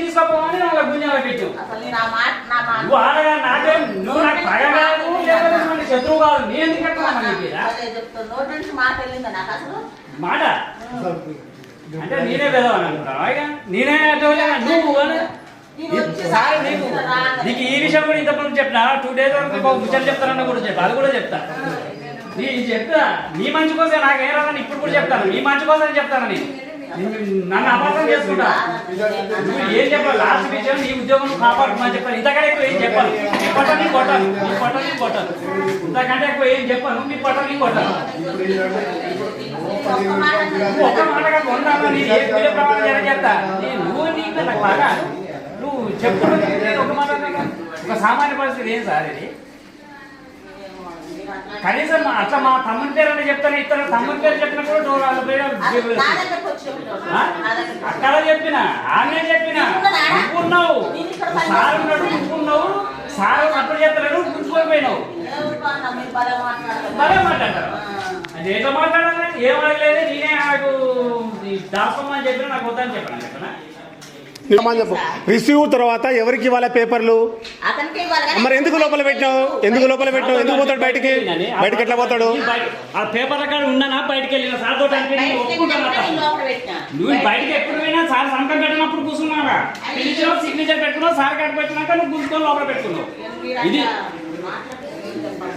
తీసుకోపోమని గుంజాల పెట్టు. అసలు నేను ఆ మాట నా మాట నువ్వు ఆడగా నాకే నువ్వు నాకు పగ కాదు లేకపోతే నాకు శత్రువు కాదు. నేను ఎందుకు కట్టాను నీకు ఈడ? అదే చెప్తా నోటి నుంచి మాట నాకు అంటే నేనే పెదవాను? నేనే నువ్వు సార్ నీకు. నీకు ఈ విషయం కూడా ఇంతకుముందు చెప్పిన? టూ డేస్ వరకు ముచ్చట చెప్తారన్న కూడా చెప్పి. అది కూడా చెప్తా. నీ చెప్తా నీ మంచి కోసం నాకేం రాదని ఇప్పుడు కూడా చెప్తాను. నీ మంచి కోసం చెప్తాను నేను. నన్ను అపార్థం చేసుకుంటా? నువ్వు ఏం చెప్పాలి? లాస్ట్ విషయం నీ ఉద్యోగం కాపాడుకోమని చెప్పాలి. ఇంతకంటే ఎక్కువ ఏం చెప్పాలి? నీ పొట్ట నీ కొట్టాను నీ పొట్ట నీ కొట్టాను ఇంతకంటే ఎక్కువ ఏం చెప్పాను? నీ పొట్ట నీ కొట్టాను ఒక్క నువ్వు ఒక్క మాటగా కొన్నాను నీ ఏ వీడియో ప్రమాణం జరగేస్తా చెప్తా నీ నువ్వు నీకు నాకు బాగా నువ్వు చెప్తున్నది ఒక మాట ఒక సామాన్య పరిస్థితి ఏం సార్ ఇది. కనీసం అట్లా మా తమ్ముని పేరు అని చెప్తాను ఇతర తమ్ముని పేరు చెప్పిన కూడా డోర్ వాళ్ళ పేరు. అక్కడ చెప్పిన ఆమె చెప్పిన? నువ్వు సార్ ఉన్నాడు నువ్వు ఉన్నావు సార్ అప్పుడు చెప్తలేడు గుర్తుకొని పోయినావు. ఎవరు అన్నా మీరు భలే మాట్లాడతారు. అది ఏదో మాట్లాడాలి ఏం అడగలేదు నేనే నాకు దాపమని చెప్పిన నాకు వద్దని చెప్పాను చెప్పనా? చెప్పు రిసీవ్ తర్వాత ఎవరికి ఇవ్వాలి పేపర్లు? మరి ఎందుకు లోపల పెట్టినావు? ఎందుకు లోపల పెట్టినావు? ఎందుకు పోతాడు బయటికి? బయటికి ఎట్లా పోతాడు? ఆ పేపర్ల కాడ ఉన్నానా? బయటికి వెళ్ళిన? సార్ తోటి బయటికి. నువ్వు ఎప్పుడు పోయినా సార్ సంతకం పెట్టినప్పుడు కూర్చున్నావా సిగ్నేచర్ పెట్టుకున్నావు సార్ కట్టి పెట్టినాక నువ్వు కూర్చుకొని లోపల పెట్టుకున్నావు. ఇది అట్లా మాట్లాడితే ఏం చెప్పాలి?